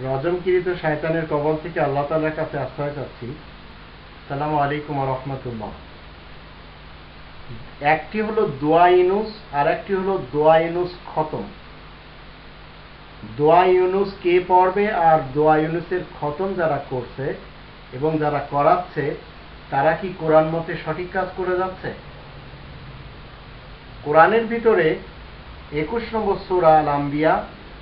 রজমকিরিত শয়তানের কবল থেকে আল্লাহ তালার কাছে আশ্রয় চাচ্ছি। সালাম আলাইকুম রহমতুল্লাহ। একটি হলো দোয়া ইনুস আর একটি হলো দোয়া ইনুস খতম। দোয়া ইউনুস কে পড়বে আর দোয়া ইউনুসের খতম যারা করছে এবং যারা করাচ্ছে, তারা কি কোরআন মতে সঠিক কাজ করে যাচ্ছে? কোরআনের ভিতরে একুশ নম্বর সুরা আল আম্বিয়া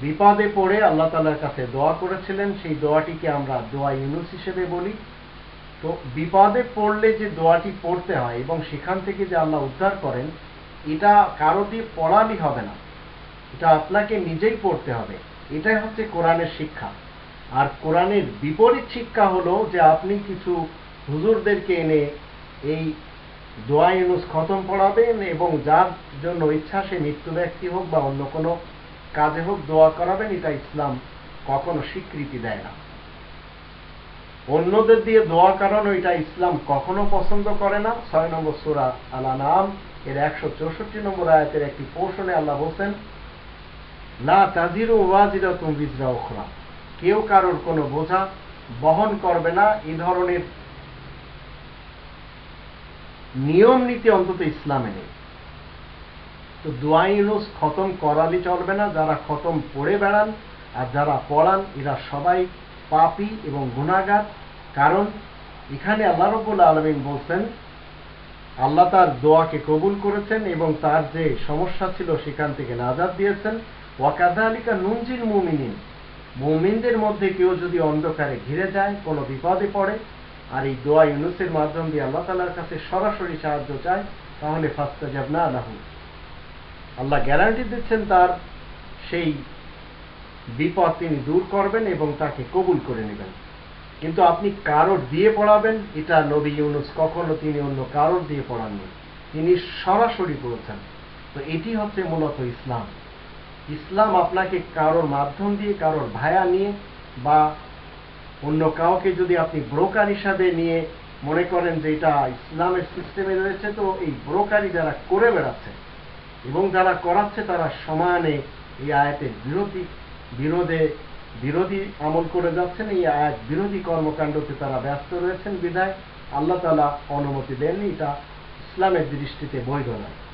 বিপদে পড়ে আল্লাহ তালার কাছে দোয়া করেছিলেন, সেই দোয়াটিকে আমরা দোয়া ইউনুস হিসেবে বলি। তো বিপদে পড়লে যে দোয়াটি পড়তে হয় এবং সেখান থেকে যে আল্লাহ উদ্ধার করেন, এটা কারও দিয়ে পড়ালি হবে না। এটা আপনাকে নিজেই পড়তে হবে। এটাই হচ্ছে কোরআনের শিক্ষা। আর কোরআনের বিপরীত শিক্ষা হলো যে আপনি কিছু হুজুরদেরকে এনে এই দোয়া ইউনুস খতম পড়াবেন এবং যার জন্য ইচ্ছা সে মৃত্যু ব্যক্তি হোক বা অন্য কোনো কাজে হোক দোয়া করাবেন, এটা ইসলাম কখনো স্বীকৃতি দেয় না। অন্যদের দিয়ে দোয়া করানো, এটা ইসলাম কখনো পছন্দ করে না। ছয় নম্বর সুরা আলা নাম এর একশো চৌষট্টি নম্বর আয়াতের একটি পোষণে আল্লাহ বলছেন না তাজিরু ওয়াজিরা তুম বিজরা ওখরা কেউ কারোর কোনো বোঝা বহন করবে না। এ ধরনের নিয়ম নীতি অন্তত ইসলামে নেই। তো দোয়াইনুস খতম করালি চলবে না। যারা খতম পড়ে বেড়ান আর যারা পড়ান, এরা সবাই পাপী এবং গুণাগার কারণ এখানে আল্লাহ রবুল আলমিন বলছেন, আল্লাহ তার দোয়াকে কবুল করেছেন এবং তার যে সমস্যা ছিল সেখান থেকে নাজাদ দিয়েছেন। ওয়াকাদা আলিকা নুনজিল মুমিনিন, মুমিনদের মধ্যে কেউ যদি অন্ধকারে ঘিরে যায়, কোনো বিপদে পড়ে, আর এই দোয়া ইউনুসের মাধ্যম দিয়ে আল্লাহ তালার কাছে সরাসরি সাহায্য চায়, তাহলে ফাস্তা যাব না আল্লাহ আল্লাহ গ্যারান্টি দিচ্ছেন তার সেই বিপদ তিনি দূর করবেন এবং তাকে কবুল করে নেবেন। কিন্তু আপনি কারোর দিয়ে পড়াবেন, এটা নবী ইউনুস কখনো তিনি অন্য কারোর দিয়ে পড়াননি। তিনি সরাসরি পড়েছেন। তো এটি হচ্ছে মূলত ইসলাম। ইসলাম আপনাকে কারোর মাধ্যম দিয়ে, কারোর ভায়া নিয়ে বা অন্য কাউকে যদি আপনি ব্রোকার হিসাবে নিয়ে মনে করেন যে এটা ইসলামের সিস্টেমে রয়েছে, তো এই ব্রোকারি যারা করে বেড়াচ্ছে এবং যারা করাচ্ছে তারা সমানে এই আয়াতের বিরোধী, বিরোধে, বিরোধী আমল করে যাচ্ছেন। এই আয়াত বিরোধী কর্মকাণ্ডতে তারা ব্যস্ত রয়েছেন। বিধায় আল্লাহ তালা অনুমতি দেননি। এটা ইসলামের দৃষ্টিতে বৈধ নয়।